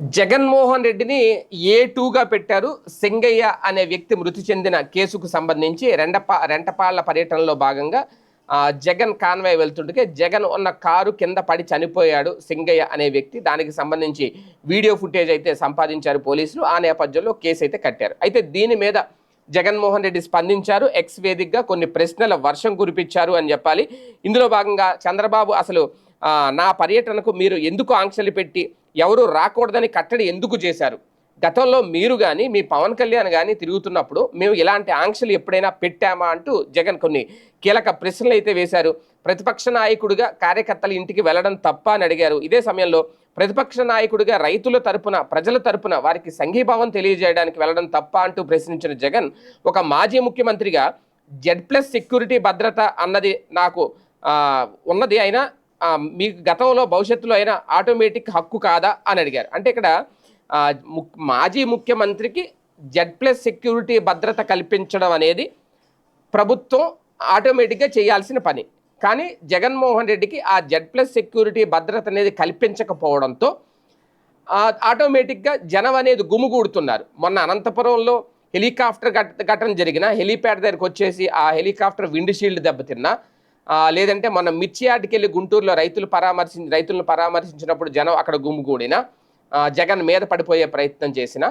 జగన్మోహన్ రెడ్డిని ఏ టూగా పెట్టారు? సింగయ్య అనే వ్యక్తి మృతి చెందిన కేసుకు సంబంధించి రెండపా రెంటపాళ్ళ పర్యటనలో భాగంగా జగన్ కాన్వాయ్ వెళ్తుంటే జగన్ ఉన్న కారు కింద పడి చనిపోయాడు సింగయ్య అనే వ్యక్తి. దానికి సంబంధించి వీడియో ఫుటేజ్ అయితే సంపాదించారు పోలీసులు. ఆ నేపథ్యంలో కేసు అయితే కట్టారు. అయితే దీని మీద జగన్మోహన్ రెడ్డి స్పందించారు. ఎక్స్ వేదికగా కొన్ని ప్రశ్నల వర్షం కురిపించారు అని చెప్పాలి. ఇందులో భాగంగా చంద్రబాబు అసలు నా పర్యటనకు మీరు ఎందుకు ఆంక్షలు పెట్టి ఎవరు రాకూడదని కట్టడి ఎందుకు చేశారు? గతంలో మీరు కానీ మీ పవన్ కళ్యాణ్ కానీ తిరుగుతున్నప్పుడు మేము ఇలాంటి ఆంక్షలు ఎప్పుడైనా పెట్టామా అంటూ జగన్ కొన్ని కీలక ప్రశ్నలు అయితే వేశారు. ప్రతిపక్ష నాయకుడిగా కార్యకర్తల ఇంటికి వెళ్ళడం తప్ప అని అడిగారు. ఇదే సమయంలో ప్రతిపక్ష నాయకుడిగా రైతుల తరపున ప్రజల తరపున వారికి సంఘీభావం తెలియజేయడానికి వెళ్ళడం తప్ప అంటూ ప్రశ్నించిన జగన్ ఒక మాజీ ముఖ్యమంత్రిగా జెడ్ ప్లస్ సెక్యూరిటీ భద్రత అన్నది నాకు ఉన్నది. అయినా మీకు గతంలో భవిష్యత్తులో అయినా ఆటోమేటిక్ హక్కు కాదా అని అడిగారు. అంటే ఇక్కడ మాజీ ముఖ్యమంత్రికి జెడ్ ప్లస్ సెక్యూరిటీ భద్రత కల్పించడం అనేది ప్రభుత్వం ఆటోమేటిక్గా చేయాల్సిన పని. కానీ జగన్మోహన్ రెడ్డికి ఆ జెడ్ ప్లస్ సెక్యూరిటీ భద్రత అనేది కల్పించకపోవడంతో ఆటోమేటిక్గా జనం అనేది గుమిగూడుతున్నారు. మొన్న అనంతపురంలో హెలికాప్టర్ ఘట ఘటన జరిగిన హెలీప్యాడ్ దగ్గరికి వచ్చేసి ఆ హెలికాప్టర్ విండ్ షీల్డ్ దెబ్బతిన్నా లేదంటే మొన్న మిర్చి యార్డ్కి వెళ్ళి గుంటూరులో రైతులు పరామర్శి రైతులను పరామర్శించినప్పుడు జనం అక్కడ గుమిగూడిన జగన్ మీద పడిపోయే ప్రయత్నం చేసిన.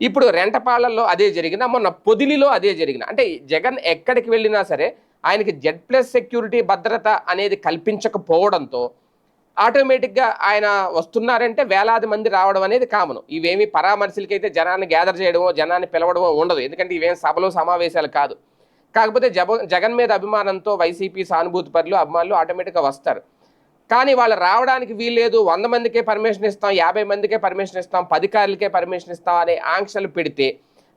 ఇప్పుడు రెంటపాలల్లో అదే జరిగిన మొన్న పొదిలిలో అదే జరిగిన. అంటే జగన్ ఎక్కడికి వెళ్ళినా సరే ఆయనకి జెడ్ ప్లస్ సెక్యూరిటీ భద్రత అనేది కల్పించకపోవడంతో ఆటోమేటిక్గా ఆయన వస్తున్నారంటే వేలాది మంది రావడం అనేది కామను. ఇవేమి పరామర్శలకైతే జనాన్ని గ్యాదర్ చేయడమో జనాన్ని పిలవడమో ఉండదు. ఎందుకంటే ఇవేం సభలు సమావేశాలు కాదు. కాకపోతే జబ జగన్ మీద అభిమానంతో వైసీపీ సానుభూతి పరులు అభిమానులు ఆటోమేటిక్గా వస్తారు. కానీ వాళ్ళు రావడానికి వీల్లేదు. వంద మందికే పర్మిషన్ ఇస్తాం యాభై మందికే పర్మిషన్ ఇస్తాం పదికారులకే పర్మిషన్ ఇస్తాం అనే ఆంక్షలు పెడితే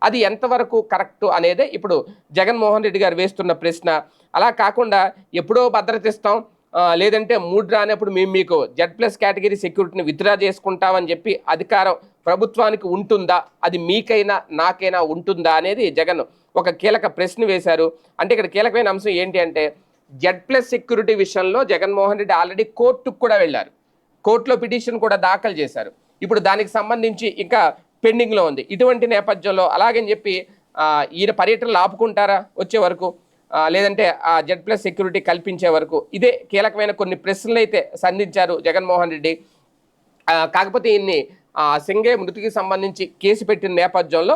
అది ఎంతవరకు కరెక్ట్ అనేదే ఇప్పుడు జగన్మోహన్ రెడ్డి గారు వేస్తున్న ప్రశ్న. అలా కాకుండా ఎప్పుడో భద్రత ఇస్తాం లేదంటే మూడు రానప్పుడు మేము మీకు జెడ్ ప్లస్ కేటగిరీ సెక్యూరిటీని విత్డ్రా చేసుకుంటామని చెప్పి అధికారం ప్రభుత్వానికి ఉంటుందా? అది మీకైనా నాకైనా ఉంటుందా అనేది జగన్ ఒక కీలక ప్రశ్న వేశారు. అంటే ఇక్కడ కీలకమైన అంశం ఏంటి అంటే జెడ్ ప్లస్ సెక్యూరిటీ విషయంలో జగన్మోహన్ రెడ్డి ఆల్రెడీ కోర్టుకు కూడా వెళ్ళారు. కోర్టులో పిటిషన్ కూడా దాఖలు చేశారు. ఇప్పుడు దానికి సంబంధించి ఇంకా పెండింగ్లో ఉంది. ఇటువంటి నేపథ్యంలో అలాగని చెప్పి ఈయన పర్యటనలు ఆపుకుంటారా వచ్చే వరకు? లేదంటే ఆ జెడ్ ప్లస్ సెక్యూరిటీ కల్పించే వరకు. ఇదే కీలకమైన కొన్ని ప్రశ్నలు అయితే సంధించారు జగన్మోహన్ రెడ్డి. కాకపోతే ఇన్ని ఆ, సింగే మృతికి సంబంధించి కేసు పెట్టిన నేపథ్యంలో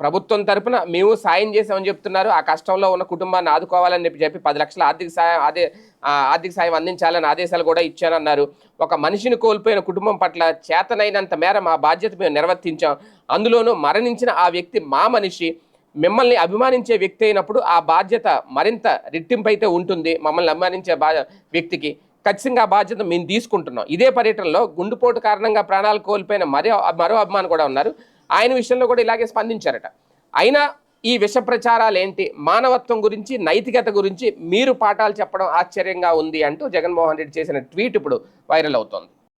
ప్రభుత్వం తరపున మేము సాయం చేసామని చెప్తున్నారు. ఆ కష్టంలో ఉన్న కుటుంబాన్ని ఆదుకోవాలని చెప్పి చెప్పి పది లక్షల ఆర్థిక సాయం అదే ఆర్థిక సాయం అందించాలని ఆదేశాలు కూడా ఇచ్చానన్నారు ఒక మనిషిని కోల్పోయిన కుటుంబం పట్ల చేతనైనంత మేర మా బాధ్యత మేము నిర్వర్తించాం. అందులోనూ మరణించిన ఆ వ్యక్తి మా మనిషి. మిమ్మల్ని అభిమానించే వ్యక్తి అయినప్పుడు ఆ బాధ్యత మరింత రెట్టింపు అయితే ఉంటుంది. మమ్మల్ని అభిమానించే బా వ్యక్తికి ఖచ్చితంగా ఆ బాధ్యత మేము తీసుకుంటున్నాం. ఇదే పర్యటనలో గుండెపోటు కారణంగా ప్రాణాలు కోల్పోయిన మరో మరో అభిమాని కూడా ఉన్నారు. ఆయన విషయంలో కూడా ఇలాగే స్పందించారట. అయినా ఈ విష ప్రచారాలు ఏంటి మానవత్వం గురించి నైతికత గురించి మీరు పాఠాలు చెప్పడం ఆశ్చర్యంగా ఉంది అంటూ జగన్మోహన్ రెడ్డి చేసిన ట్వీట్ ఇప్పుడు వైరల్ అవుతోంది.